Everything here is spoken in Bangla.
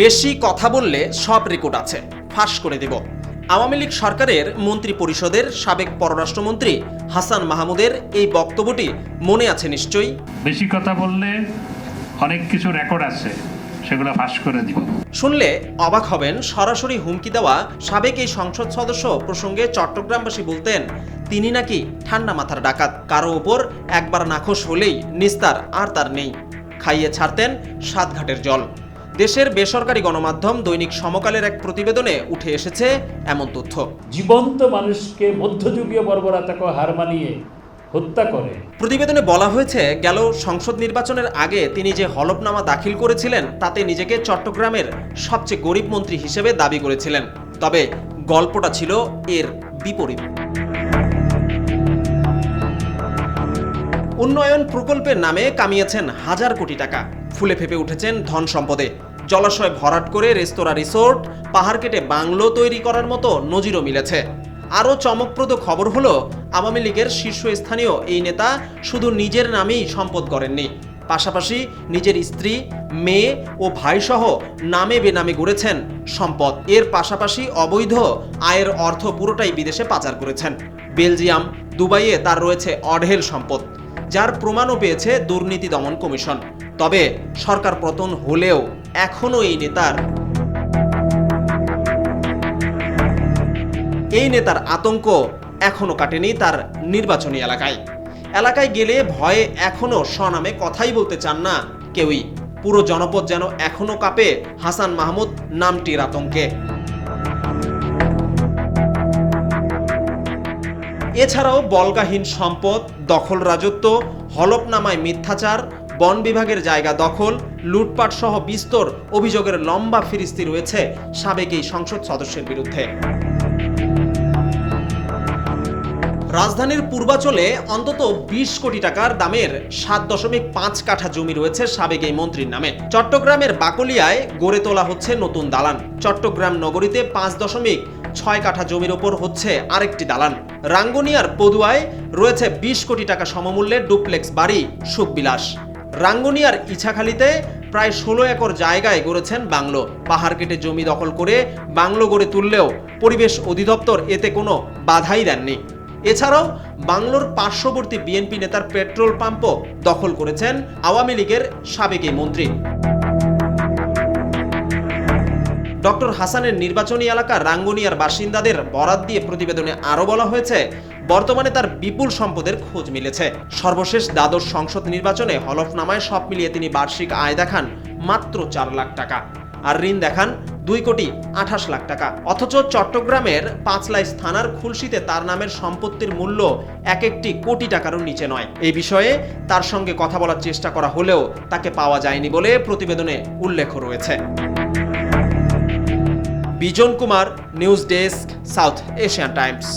বেশি কথা বললে সব রেকর্ড আছে। ফাঁস করে দেব। আওয়ামী লীগ সরকারের মন্ত্রী পরিষদের সাবেক পররাষ্ট্রমন্ত্রী হাসান মাহমুদের এই বক্তব্যটি মনে আছে নিশ্চয়ই? বেশি কথা বললে অনেক কিছু রেকর্ড আছে সেগুলো ফাঁস করে দিব। শুনলে অবাক হবেন সরাসরি হুমকি দেওয়া সাবেক এই সংসদ সদস্য প্রসঙ্গে চট্টগ্রামবাসী বলতেন তিনি নাকি ঠান্ডা মাথার ডাকাত কারও ওপর একবার নাখোশ হলেই নিস্তার আর তার নেই। খাইয়ে ছাড়তেন সাতঘাটের জল। দেশের বেসরকারি গণমাধ্যম দৈনিক সমকালের এক প্রতিবেদনে উঠে এসেছে এমন তথ্য। জীবন্ত মানুষকে মধ্যযুগীয় বর্বরতাকে হার মানিয়ে হত্যা করে। প্রতিবেদনে বলা হয়েছে গেল সংসদ নির্বাচনের আগে তিনি যে হলফনামা দাখিল করেছিলেন তাতে নিজেকে চট্টগ্রামের সবচেয়ে গরিব মন্ত্রী হিসেবে দাবি করেছিলেন। তবে গল্পটা ছিল এর বিপরীত। উন্নয়ন প্রকল্পের নামে কামিয়েছেন হাজার কোটি টাকা। ফুলে ফেপে উঠেছেন ধন সম্পদে। জলাশয় ভরাট করে রেস্তোরাঁ রিসোর্ট, পাহাড় কেটে বাংলো তৈরি করার মতো নজিরও মিলেছে। আরও চমকপ্রদ খবর হলো, আওয়ামী লীগের শীর্ষস্থানীয় এই নেতা শুধু নিজের নামেই সম্পদ করেননি। পাশাপাশি নিজের স্ত্রী, মেয়ে ও ভাইসহ নামে বেনামে গড়েছেন সম্পদ। এর পাশাপাশি অবৈধ আয়ের অর্থ পুরোটাই বিদেশে পাচার করেছেন। বেলজিয়াম, দুবাইয়ে তার রয়েছে অঢেল সম্পদ। যার প্রমাণও পেয়েছে দুর্নীতি দমন কমিশন। তবে সরকার পতন হলেও এখনও এই নেতার এই নেতার আতঙ্ক এখনও কাটেনি তার নির্বাচনী এলাকায়। এলাকায় গেলে ভয়ে এখনও স্বনামে কথাই বলতে চান না কেউই। পুরো জনপদ যেন এখনও কাঁপে হাসান মাহমুদ নামটির আতঙ্কে। এছাড়াও বলগাহীন সম্পদ, দখল রাজত্ব, হলফনামায় মিথ্যাচার, বন বিভাগের জায়গা দখল, লুটপাট সহ বিস্তর অভিযোগের লম্বা ফিরিস্তি রয়েছে সাবেক এই সংসদ সদস্যের বিরুদ্ধে। রাজধানীর পূর্বাচলে অন্তত বিশ কোটি টাকার দামের সাত দশমিক পাঁচ কাঠা জমি রয়েছে সাবেক এই মন্ত্রীর নামে। চট্টগ্রামের বাকলিয়ায় গড়ে তোলা হচ্ছে নতুন দালান। চট্টগ্রাম নগরীতে পাঁচ দশমিক ছয় কাঠা জমির ওপর হচ্ছে আরেকটি দালান। রাঙ্গুনিয়ার পদুয়ায় রয়েছে বিশ কোটি টাকা সমমূল্যের ডুপ্লেক্স বাড়ি, সুখবিলাস। রাঙ্গুনিয়ার ইছাখালিতে প্রায় ষোলো একর জায়গায় গড়েছেন বাংলো। পাহাড় কেটে জমি দখল করে বাংলো গড়ে তুললেও পরিবেশ অধিদপ্তর এতে কোনো বাধাই দেননি। এছাড়াও বাংলোর পার্শ্ববর্তী বিএনপি নেতার পেট্রোল পাম্পও দখল করেছেন আওয়ামী লীগের সাবেক মন্ত্রী। ডক্টর হাসানের নির্বাচনী এলাকা রাঙ্গুনিয়ার বাসিন্দাদের বরাত দিয়ে প্রতিবেদনে আরও বলা হয়েছে, বর্তমানে তার বিপুল সম্পদের খোঁজ মিলেছে। সর্বশেষ দ্বাদশ সংসদ নির্বাচনে হলফনামায় সব মিলিয়ে তিনি বার্ষিক আয় দেখান মাত্র চার লাখ টাকা। আর ঋণ দেখান দুই কোটি আঠাশ লাখ টাকা। অথচ চট্টগ্রামের পাঁচলাইশ থানার খুলশিতে তার নামের সম্পত্তির মূল্য এক একটি কোটি টাকারও নিচে নয়। এই বিষয়ে তার সঙ্গে কথা বলার চেষ্টা করা হলেও তাকে পাওয়া যায়নি বলে প্রতিবেদনে উল্লেখ রয়েছে। Bijon Kumar news desk South Asian Times.